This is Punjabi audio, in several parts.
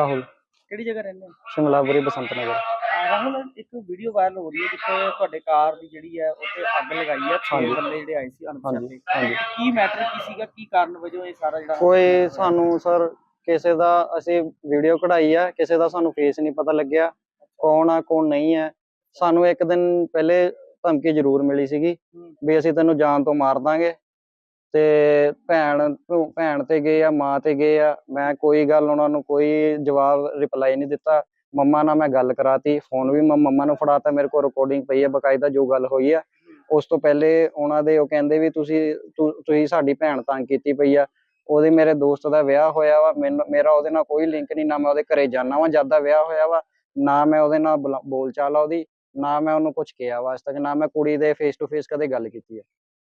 ਰਾਹੁਲ। ਕਿਹੜੀ ਜਗ੍ਹਾ ਰਹਿੰਦੇ ਹੋ? ਸ਼ਿਮਲਾਪੁਰੀ ਬਸੰਤ ਨਗਰ। ਅਹ ਰਾਹੁਲ ਇੱਕ ਵੀਡੀਓ ਵਾਇਰਲ ਹੋ ਰਹੀ ਹੈ ਜਿੱਥੇ ਤੁਹਾਡੇ ਕਾਰ ਦੀ ਜਿਹੜੀ ਹੈ ਉੱਤੇ ਅੱਗ ਲਗਾਈ ਹੈ ਛੇ ਹਾਂਜੀ। ਬੰਦੇ ਜਿਹੜੇ ਆਏ ਸੀ ਹਾਂਜੀ ਅਣਪਛਾਤੇ। ਹਾਂਜੀ ਕੀ ਮੈਟਰ ਕੀ ਸੀਗਾ ਕੀ ਕਾਰਨ ਵਜੋਂ ਇਹ ਸਾਰਾ ਜਿਹੜਾ ਕੋਈ ਸਾਨੂੰ ਸਰ ਕਿਸੇ ਦਾ ਅਸੀਂ ਵੀਡੀਓ ਕਢਾਈ ਆ ਕਿਸੇ ਦਾ ਸਾਨੂੰ ਫੇਸ ਨਹੀਂ ਪਤਾ ਲੱਗਿਆ ਕੌਣ ਆ ਕੌਣ ਨਹੀਂ ਹੈ ਸਾਨੂੰ ਇੱਕ ਦਿਨ ਪਹਿਲੇ ਧਮਕੀ ਜ਼ਰੂਰ ਮਿਲੀ ਸੀਗੀ ਹੂੰ। ਵੀ ਅਸੀਂ ਤੈਨੂੰ ਜਾਨ ਤੋਂ ਮਾਰ ਦਾਂਗੇ। ਤੇ ਭੈਣ ਭੈਣ ਤੇ ਗਏ ਆ, ਮਾਂ ਤੇ ਗਏ ਆ। ਮੈਂ ਕੋਈ ਗੱਲ ਉਹਨਾਂ ਨੂੰ ਕੋਈ ਜਵਾਬ ਰਿਪਲਾਈ ਨਹੀਂ ਦਿੱਤਾ। ਮੰਮਾ ਨਾਲ ਮੈਂ ਗੱਲ ਕਰਾਤੀ ਫੋਨ ਵੀ ਮੈਂ, ਮੰਮਾ ਨੂੰ ਫੜਾਤਾ, ਮੇਰੇ ਕੋਲ ਰਿਕਾਰਡਿੰਗ ਪਈ ਹੈ ਬਕਾਇਦਾ ਜੋ ਗੱਲ ਹੋਈ ਆ। ਉਸ ਤੋਂ ਪਹਿਲੇ ਉਹਨਾਂ ਦੇ ਉਹ ਕਹਿੰਦੇ ਵੀ ਤੁਸੀਂ ਤੁਸੀਂ ਸਾਡੀ ਭੈਣ ਤੰਗ ਕੀਤੀ ਪਈ ਆ। ਉਹਦੇ ਮੇਰੇ ਦੋਸਤ ਦਾ ਵਿਆਹ ਹੋਇਆ ਵਾ। ਮੈਨੂੰ, ਮੇਰਾ ਉਹਦੇ ਨਾਲ ਕੋਈ ਲਿੰਕ ਨਹੀਂ, ਨਾ ਮੈਂ ਉਹਦੇ ਘਰੇ ਜਾਣਾ ਵਾ, ਜਦ ਦਾ ਵਿਆਹ ਹੋਇਆ ਵਾ। ਨਾ ਮੈਂ ਉਹਦੇ ਨਾਲ ਬੁਲਾ- ਬੋਲ ਚਾਲ ਆ ਉਹਦੀ, ਨਾ ਮੈਂ ਉਹਨੂੰ ਕੁਝ ਕਿਹਾ ਵਾ ਅੱਜ ਤੱਕ, ਨਾ ਮੈਂ ਕੁੜੀ ਦੇ ਫੇਸ ਟੂ ਫੇਸ ਕਦੇ ਗੱਲ ਕੀਤੀ ਆ।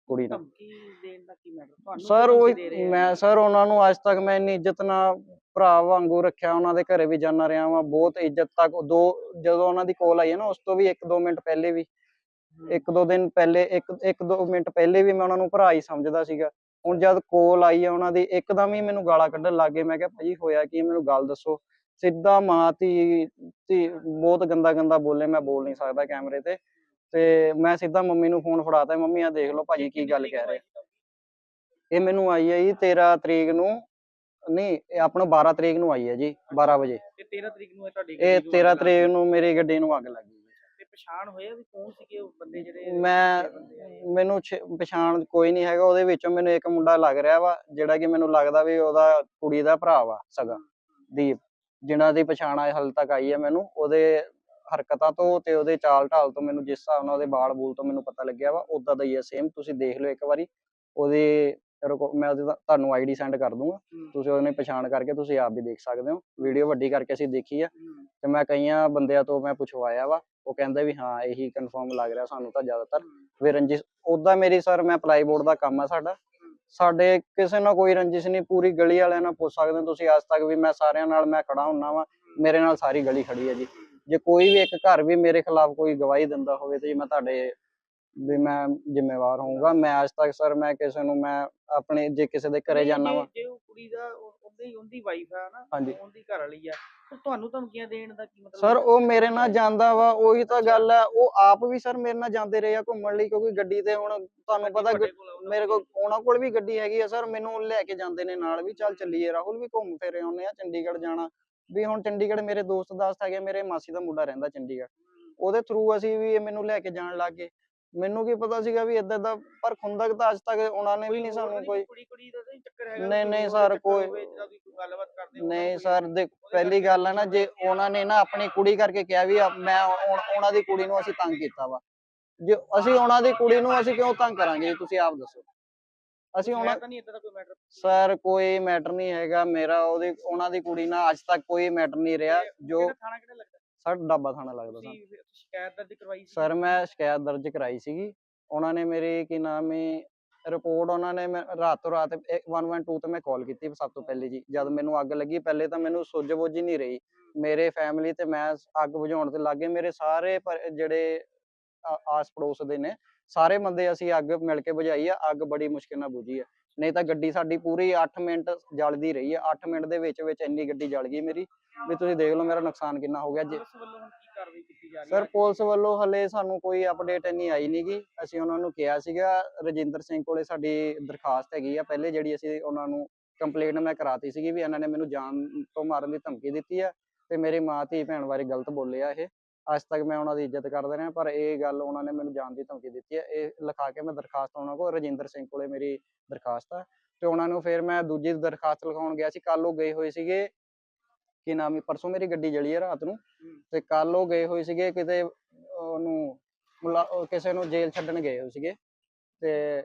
ਕੁੜੀ ਨਾਲ ਧਮਕੀ ਦੇਣ ਦਾ ਕੀ ਮੈਟਰ ਤੁਹਾਨੂੰ ਸਰ ਕਿਉਂ ਉਹ ਧਮਕੀ ਦੇ ਰਹੇ ਆ? ਮੈਂ ਸਰ ਉਹਨਾਂ ਨੂੰ ਅੱਜ ਤੱਕ ਮੈਂ ਇੰਨੀ ਇੱਜ਼ਤ ਨਾਲ ਭਰਾ ਵਾਂਗੂ ਰੱਖਿਆ ਉਹਨਾਂ ਦੇ ਘਰੇ ਵੀ ਜਾਣਾ ਰਿਹਾ ਵਾਂ ਬਹੁਤ ਇੱਜ਼ਤ ਤੱਕ ਦੋ ਜਦੋਂ ਉਹਨਾਂ ਦੀ ਕੋਲ ਆਈ ਹੈ ਨਾ ਉਸ ਤੋਂ ਵੀ 1-2 ਮਿੰਟ ਪਹਿਲੇ ਵੀ ਹੂੰ। ਇੱਕ ਦੋ ਦਿਨ ਪਹਿਲੇ ਇੱਕ ਇੱਕ ਦੋ ਮਿੰਟ ਪਹਿਲੇ ਵੀ ਮੈਂ ਉਹਨਾਂ ਨੂੰ ਭਰਾ ਹੀ ਸਮਝਦਾ ਸੀਗਾ ਹੁਣ ਜਦ ਕੋਲ ਆਈ ਹੈ ਉਹਨਾਂ ਦੀ ਇੱਕਦਮ ਹੀ ਮੈਨੂੰ ਗਾਲਾਂ ਕੱਢਣ ਲੱਗ ਗਏ ਮੈਂ ਕਿਹਾ ਭਾਜੀ ਹੋਇਆ ਕੀ ਹੈ? ਮੈਨੂੰ ਗੱਲ ਦੱਸੋ ਸਿੱਧਾ ਮਾਂ ਧੀ ਧੀ ਬਹੁਤ ਗੰਦਾ ਗੰਦਾ ਬੋਲੇ ਮੈਂ ਬੋਲ ਨਹੀਂ ਸਕਦਾ ਕੈਮਰੇ ਤੇ ਤੇ ਮੈਂ ਸਿੱਧਾ ਮੰਮੀ ਨੂੰ ਫੋਨ ਫੜਾਤਾ ਮੰਮੀ ਆ ਦੇਖ ਲਓ ਭਾਜੀ ਕੀ ਗੱਲ ਕਹਿ ਰਹੇ ਇਹ ਮੈਨੂੰ ਆਈ ਹੈ ਜੀ 13 ਤਰੀਕ ਨੂੰ ਨਹੀਂ ਇਹ ਆਪਣਾ 12 ਤਰੀਕ ਨੂੰ ਆਈ ਹੈ ਜੀ 12 ਵਜੇ। ਤੇ 13 ਤਰੀਕ ਨੂੰ ਇਹ ਤੁਹਾਡੀ ਇਹ ਗੱਡੀ ਨੂੰ 13 ਅੱਗ ਤਰੀਕ ਨੂੰ ਮੇਰੀ ਗੱਡੀ ਨੂੰ ਅੱਗ ਲੱਗੀ ਤੇ ਪਛਾਣ ਹੋਇਆ ਵੀ ਕੌਣ ਸੀਗੇ ਉਹ ਬੰਦੇ ਜਿਹੜੇ ਮੈਂ? ਮੈਨੂੰ ਪਛਾਣ ਕੋਈ ਨਹੀਂ ਹੈਗਾ ਉਹਦੇ ਵਿੱਚੋਂ ਮੈਨੂੰ ਇੱਕ ਮੁੰਡਾ ਲੱਗ ਰਿਹਾ ਵਾ ਜਿਹੜਾ ਕਿ ਮੈਨੂੰ ਲੱਗਦਾ ਵੀ ਉਹਦਾ ਕੁੜੀ ਦਾ ਭਰਾ ਵਾ ਸਗਾ ਦੀਪ ਜਿਨ੍ਹਾਂ ਦੀ ਪਛਾਣ ਹਾਲੇ ਤੱਕ ਆਈ ਹੈ ਮੈਨੂੰ ਉਹਦੇ ਹਰਕਤਾਂ ਤੋਂ ਤੇ ਉਹਦੇ ਚਾਲ ਢਾਲ ਤੋਂ ਮੈਨੂੰ ਜਿਸ ਹਿਸਾਬ ਨਾਲ ਉਹਦੇ ਬਾਲ ਬੂਲ ਤੋਂ ਮੈਨੂੰ ਪਤਾ ਲੱਗਿਆ ਵਾ ਉਦਾਂ ਦਾ ਹੀ ਹੈ ਸੇਮ ਤੁਸੀਂ ਦੇਖ ਲਓ ਇੱਕ ਵਾਰੀ। ਉਹਦੀ ਰਿਕੋ- ਮੈਂ ਉਹਦੀ ਤੁਹਾਨੂੰ ਆਈਡੀ ਸੈਂਡ ਕਰ ਦੂੰਗਾ। ਤੁਸੀਂ ਉਹਨੇ ਪਛਾਣ ਕਰਕੇ ਤੁਸੀਂ ਆਪ ਵੀ ਦੇਖ ਸਕਦੇ ਹੋ। ਵੀਡੀਓ ਵੱਡੀ ਕਰਕੇ ਅਸੀਂ ਦੇਖੀ ਆ। ਤੇ ਮੈਂ ਕਈਆਂ ਬੰਦਿਆਂ ਤੋਂ ਮੈਂ ਪੁੱਛਵਾਇਆ ਵਾ ਉਹ ਕਹਿੰਦੇ ਵੀ ਹਾਂ ਇਹੀ ਕਨਫਰਮ ਲੱਗ ਰਿਹਾ ਸਾਨੂੰ ਤਾਂ ਜ਼ਿਆਦਾਤਰ। ਵੀ ਰੰਜਿਸ਼ ਉਦਾਂ ਮੇਰੀ ਸਰ ਮੈਂ ਪਲਾਈ ਬੋਰਡ ਦਾ ਕੰਮ ਆ ਸਾਡਾ। ਸਾਡੇ ਕਿਸੇ ਨਾਲ ਕੋਈ ਰੰਜਿਸ਼ ਨਹੀਂ ਪੂਰੀ ਗਲੀ ਵਾਲਿਆਂ ਨਾਲ ਪੁੱਛ ਸਕਦੇ ਹੋ ਤੁਸੀਂ। ਅੱਜ ਤੱਕ ਵੀ ਮੈਂ ਸਾਰਿਆਂ ਨਾਲ ਮੈਂ ਖੜਾ ਹੁੰਨਾ ਵਾਂ। ਮੇਰੇ ਨਾਲ ਸਾਰੀ ਗਲੀ ਖੜੀ ਹੈ ਜੀ। ਜੇ ਕੋਈ ਵੀ ਇੱਕ ਘਰ ਵੀ ਮੇਰੇ ਖਿਲਾਫ ਕੋਈ ਗਵਾਹੀ ਦਿੰਦਾ ਹੋਵੇ ਤੇ ਜੀ ਮੈਂ ਤੁਹਾਡੇ ਵੀ ਮੈਂ ਜ਼ਿੰਮੇਵਾਰ ਹੋਊਂਗਾ ਮੈਂ ਅੱਜ ਤੱਕ ਸਰ ਮੈਂ ਕਿਸੇ ਨੂੰ ਮੈਂ ਆਪਣੇ ਜੇ ਕਿਸੇ ਦੇ ਘਰੇ ਜਾਣਾ ਵਾ ਜੇ ਉਹ ਕੁੜੀ ਦਾ ਉਹ- ਉਹਦੀ ਉਹਦੀ ਵਾਈਫ ਹੈ ਨਾ ਹਾਂਜੀ। ਉਹਦੀ ਘਰ ਵਾਲੀ ਆ ਤੇ ਤੁਹਾਨੂੰ ਧਮਕੀਆਂ ਦੇਣ ਦਾ ਕੀ ਮਤਲਬ ਸਰ? ਉਹ ਮੇਰੇ ਨਾਲ ਜਾਂਦਾ ਵਾ ਉਹੀ ਤਾਂ ਗੱਲ ਹੈ ਉਹ ਆਪ ਵੀ ਸਰ ਮੇਰੇ ਨਾਲ ਜਾਂਦੇ ਰਹੇ ਆ ਘੁੰਮਣ ਲਈ ਕਿਉਂਕਿ ਗੱਡੀ ਤੇ ਹੁਣ ਤੁਹਾਨੂੰ ਪਤਾ ਆ, ਮੇਰੇ ਕੋਲ ਉਹਨਾਂ ਕੋਲ ਵੀ ਗੱਡੀ ਹੈਗੀ ਆ ਸਰ ਮੈਨੂੰ ਲੈ ਕੇ ਜਾਂਦੇ ਨੇ ਨਾਲ ਵੀ ਚੱਲ ਚੱਲੀਏ ਰਾਹੁਲ ਵੀ ਘੁੰਮ ਫਿਰ ਆਉਨੇ ਆ ਚੰਡੀਗੜ੍ਹ ਜਾਣਾ ਵੀ ਹੁਣ ਚੰਡੀਗੜ੍ਹ ਮੇਰੇ ਦੋਸਤ ਦਾਸਤ ਹੈਗੇ ਮੇਰੇ ਮਾਸੀ ਦਾ ਮੁੰਡਾ ਰਹਿੰਦਾ ਚੰਡੀਗੜ੍ਹ। ਉਹਦੇ ਥਰੂ ਅਸੀਂ ਵੀ ਇਹ ਮੈਨੂੰ ਲੈ ਕੇ ਜਾਣ ਲੱਗ ਗਏ। ਮੈਨੂੰ ਕੀ ਪਤਾ ਸੀਗਾ ਵੀ ਏਦਾਂ ਦਾ ਪਰ ਖੁੰਦਕ ਤਾਂ ਅੱਜ ਤੱਕ ਉਹਨਾਂ ਨੇ ਵੀ ਨਹੀਂ ਸਾਨੂੰ ਕੋਈ ਕੁੜੀ ਕੁੜੀ ਦਾ ਤਾਂ ਨਹੀਂ ਚੱਕਰ ਹੈਗਾ ਨਹੀਂ, ਨਹੀਂ ਸਰ, ਕੋਈ- ਗੱਲਬਾਤ ਕਰਦੇ ਨਹੀਂ ਸਰ ਦੇ ਪਹਿਲੀ ਗੱਲ ਹੈ ਨਾ ਜੇ ਉਹਨਾਂ ਨੇ ਨਾ ਆਪਣੀ ਕੁੜੀ ਕਰਕੇ ਕਿਹਾ ਵੀ ਆ- ਮੈਂ ਉਹਨਾਂ ਦੀ ਕੁੜੀ ਨੂੰ ਅਸੀਂ ਤੰਗ ਕੀਤਾ ਵਾ। ਜੇ ਅਸੀਂ ਉਹਨਾਂ ਦੀ ਕੁੜੀ ਨੂੰ ਅਸੀਂ ਕਿਉਂ ਤੰਗ ਕਰਾਂਗੇ ਤੁਸੀਂ ਆਪ ਦੱਸੋ। ਅਸੀਂ ਉਹਨਾਂ ਤਾਂ ਨਹੀਂ ਇਦਾਂ ਦਾ ਕੋਈ ਮੈਟਰ ਸਰ ਕੋਈ ਮੈਟਰ ਨਹੀਂ ਹੈਗਾ। ਮੇਰਾ ਉਹਦੀ ਉਹਨਾਂ ਦੀ ਕੁੜੀ ਨਾਲ ਅੱਜ ਤੱਕ ਕੋਈ ਮੈਟਰ ਨਹੀਂ ਰਿਹਾ। ਜੋ ਕਿਹੜਾ ਥਾਣਾ ਕਿਹੜਾ ਲੱਗਦਾ? ਸਰ ਡੱਬਾ ਥਾਣਾ ਲੱਗਦਾ ਸਾਨੂੰ ਤੁਸੀਂ ਫਿਰ ਸ਼ਿਕਾਇਤ ਦਰਜ ਕਰਵਾਈ ਸੀ? ਸਰ ਮੈਂ ਸ਼ਿਕਾਇਤ ਦਰਜ ਕਰਾਈ ਸੀਗੀ। ਉਹਨਾਂ ਨੇ ਮੇਰੀ ਕੀ ਨਾਮ ਹੈ ਰਿਪੋਰਟ ਉਹਨਾਂ ਨੇ ਰਾਤੋਂ ਰਾਤ 112 ਤੇ ਮੈਂ ਕਾਲ ਕੀਤੀ ਸਭ ਤੋਂ ਪਹਿਲੇ ਜੀ। ਜਦ ਮੈਨੂੰ ਅੱਗ ਲੱਗੀ ਪਹਿਲੇ ਤਾਂ ਮੈਨੂੰ ਸੁੱਝ ਬੁੱਝ ਹੀ ਨਹੀਂ ਰਹੀ। ਮੇਰੇ ਫੈਮਿਲੀ ਤੇ ਮੈਂ ਅੱਗ ਬੁਝਾਉਣ ਤੇ ਲੱਗੇ ਮੇਰੇ ਸਾਰੇ ਜਿਹੜੇ ਆਸ ਪੜੋਸ ਦੇ ਨੇ ਸਾਰੇ ਬੰਦੇ ਅਸੀਂ ਅੱਗ ਮਿਲ ਕੇ ਬੁਝਾਈ ਆ ਅੱਗ ਬੜੀ ਮੁਸ਼ਕਿਲ ਨਾਲ ਬੁਝੀ ਆ। ਨਹੀਂ ਤਾਂ ਗੱਡੀ ਸਾਡੀ ਪੂਰੀ 8 ਮਿੰਟ ਜਲਦੀ ਰਹੀ ਆ 8 ਮਿੰਟ ਦੇ ਵਿੱਚ ਵਿੱਚ ਇੰਨੀ ਗੱਡੀ ਜਲ ਗਈ ਮੇਰੀ ਵੀ ਤੁਸੀਂ ਦੇਖ ਲਓ ਮੇਰਾ ਨੁਕਸਾਨ ਕਿੰਨਾ ਹੋ ਗਿਆ। ਜੇ ਸਰ ਪੁਲਿਸ ਵੱਲੋਂ ਹਲੇ ਸਾਨੂੰ ਕੋਈ ਅਪਡੇਟ ਨਹੀਂ ਆਈ ਨਹੀਂਗੀ ਅਸੀਂ ਉਹਨਾਂ ਨੂੰ ਕਿਹਾ ਸੀਗਾ ਰਜਿੰਦਰ ਸਿੰਘ ਕੋਲੇ ਸਾਡੀ ਦਰਖਾਸਤ ਹੈਗੀ ਆ ਪਹਿਲੇ ਜਿਹੜੀ ਅਸੀਂ ਉਹਨਾਂ ਨੂੰ ਕੰਪਲੇਂਟ ਮੈਂ ਕਰਾਤੀ ਸੀਗੀ ਵੀ ਇਹਨਾਂ ਨੇ ਮੈਨੂੰ ਜਾਨ ਤੋਂ ਮਾਰਨ ਦੀ ਧਮਕੀ ਦਿੱਤੀ ਆ ਤੇ ਮੇਰੇ ਮਾਂ ਧੀ ਭੈਣ ਬਾਰੇ ਗਲਤ ਬੋਲੇ ਆ ਇਹ। ਅੱਜ ਤੱਕ ਮੈਂ ਉਹਨਾਂ ਦੀ ਇੱਜ਼ਤ ਕਰਦਾ ਰਿਹਾ ਪਰ ਇਹ ਗੱਲ ਉਹਨਾਂ ਨੇ ਮੈਨੂੰ ਜਾਨ ਦੀ ਧਮਕੀ ਦਿੱਤੀ ਹੈ। ਇਹ ਲਿਖਾ ਕੇ ਮੈਂ ਦਰਖਾਸਤ ਉਹਨਾਂ ਕੋਲ ਰਜਿੰਦਰ ਸਿੰਘ ਕੋਲੇ ਮੇਰੀ ਦਰਖਾਸਤ ਆ। ਤੇ ਉਹਨਾਂ ਨੂੰ ਫਿਰ ਮੈਂ ਦੂਜੀ ਦਰਖਾਸਤ ਲਿਖਾਉਣ ਗਿਆ ਸੀ ਕੱਲ ਉਹ ਗਏ ਹੋਏ ਸੀਗੇ ਕੀ ਨਾਮ ਹੈ ਪਰਸੋਂ ਮੇਰੀ ਗੱਡੀ ਜਲੀ ਹੈ ਰਾਤ ਨੂੰ। ਤੇ ਕੱਲ ਉਹ ਗਏ ਹੋਏ ਸੀਗੇ ਕਿਤੇ ਉਹਨੂੰ ਕਿਸੇ ਨੂੰ ਜੇਲ੍ਹ ਛੱਡਣ ਗਏ ਹੋਏ ਸੀਗੇ। ਤੇ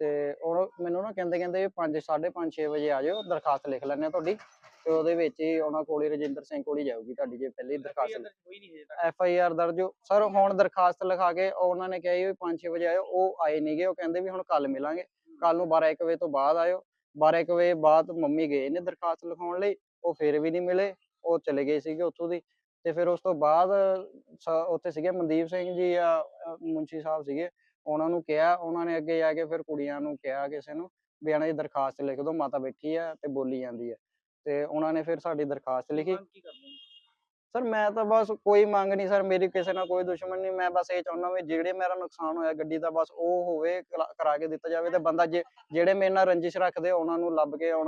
ਤੇ ਉਹ ਮੈਨੂੰ ਨਾ ਕਹਿੰਦੇ ਕਹਿੰਦੇ 5 5:30 6 ਵਜੇ ਆ ਜਾਓ ਦਰਖਾਸਤ ਲਿਖ ਲੈਣੇ ਆ ਤੁਹਾਡੀ। ਤੇ ਉਹਦੇ ਵਿੱਚ ਹੀ ਉਹਨਾਂ ਕੋਲ ਹੀ ਰਜਿੰਦਰ ਸਿੰਘ ਕੋਲ ਹੀ ਜਾਊਗੀ ਤੁਹਾਡੀ ਜੇ ਪਹਿਲੀ ਦਰਖਾਸਤ ਹੋਈ ਨਹੀਂ ਹਜੇ ਤੱਕ। ਐਫ ਆਈ ਆਰ ਦਰਜ ਸਰ ਹੁਣ ਦਰਖਾਸਤ ਲਿਖਾ ਕੇ ਉਹਨਾਂ ਨੇ ਕਿਹਾ ਵੀ 5-6 ਵਜੇ ਆਇਓ ਉਹ ਆਏ ਨਹੀਂਗੇ ਉਹ ਕਹਿੰਦੇ ਵੀ ਹੁਣ ਕੱਲ ਮਿਲਾਂਗੇ। ਕੱਲ ਨੂੰ 12-1 ਵਜੇ ਤੋਂ ਬਾਅਦ ਆਇਓ। 12-1 ਵਜੇ ਬਾਅਦ ਮੰਮੀ ਗਏ ਨੇ ਦਰਖਾਸਤ ਲਿਖਾਉਣ ਲਈ ਉਹ ਫਿਰ ਵੀ ਨਹੀਂ ਮਿਲੇ ਉਹ ਚਲੇ ਗਏ ਸੀਗੇ ਉੱਥੋਂ ਦੀ। ਤੇ ਫਿਰ ਉਸ ਤੋਂ ਬਾਅਦ ਉੱਥੇ ਸੀਗੇ ਮਨਦੀਪ ਸਿੰਘ ਜੀ ਆ ਮੁੰਸ਼ੀ ਸਾਹਿਬ ਸੀਗੇ। ਉਹਨਾਂ ਨੂੰ ਕਿਹਾ ਉਹਨਾਂ ਨੇ ਅੱਗੇ ਜਾ ਕੇ ਫਿਰ ਕੁੜੀਆਂ ਨੂੰ ਕਿਹਾ ਕਿਸੇ ਨੂੰ ਵੀ ਇਹਨਾਂ ਦੀ ਦਰਖਾਸਤ ਲਿਖ ਦਿਓ ਮਾਤਾ ਬੈਠੀ ਆ ਤੇ ਬੋਲੀ ਜਾਂਦੀ ਆ। ਤੇ ਉਹਨਾਂ ਨੇ ਫਿਰ ਸਾਡੀ ਦਰਖਾਸਤ ਲਿਖੀ। ਕੀ ਕਰਦੇ? ਸਰ ਮੈਂ ਤਾਂ ਬਸ ਕੋਈ ਮੰਗ ਨਹੀਂ ਸਰ ਮੇਰੀ ਕਿਸੇ ਨਾਲ ਕੋਈ ਦੁਸ਼ਮਣ ਨਹੀਂ ਮੈਂ ਬਸ ਇਹ ਚਾਹੁੰਦਾ ਵੀ ਜਿਹੜੇ ਮੇਰਾ ਨੁਕਸਾਨ ਹੋਇਆ ਗੱਡੀ ਦਾ ਬਸ ਉਹ ਹੋਵੇ ਕਰਾ ਕਰਾ ਕੇ ਦਿੱਤਾ ਜਾਵੇ ਤੇ ਬੰਦਾ ਜੇ ਜਿਹੜੇ ਮੇਰੇ ਨਾਲ ਰੰਜਿਸ਼ ਰੱਖਦੇ ਉਹਨਾਂ ਨੂੰ ਲੱਭ ਕੇ ਉਹਨਾਂ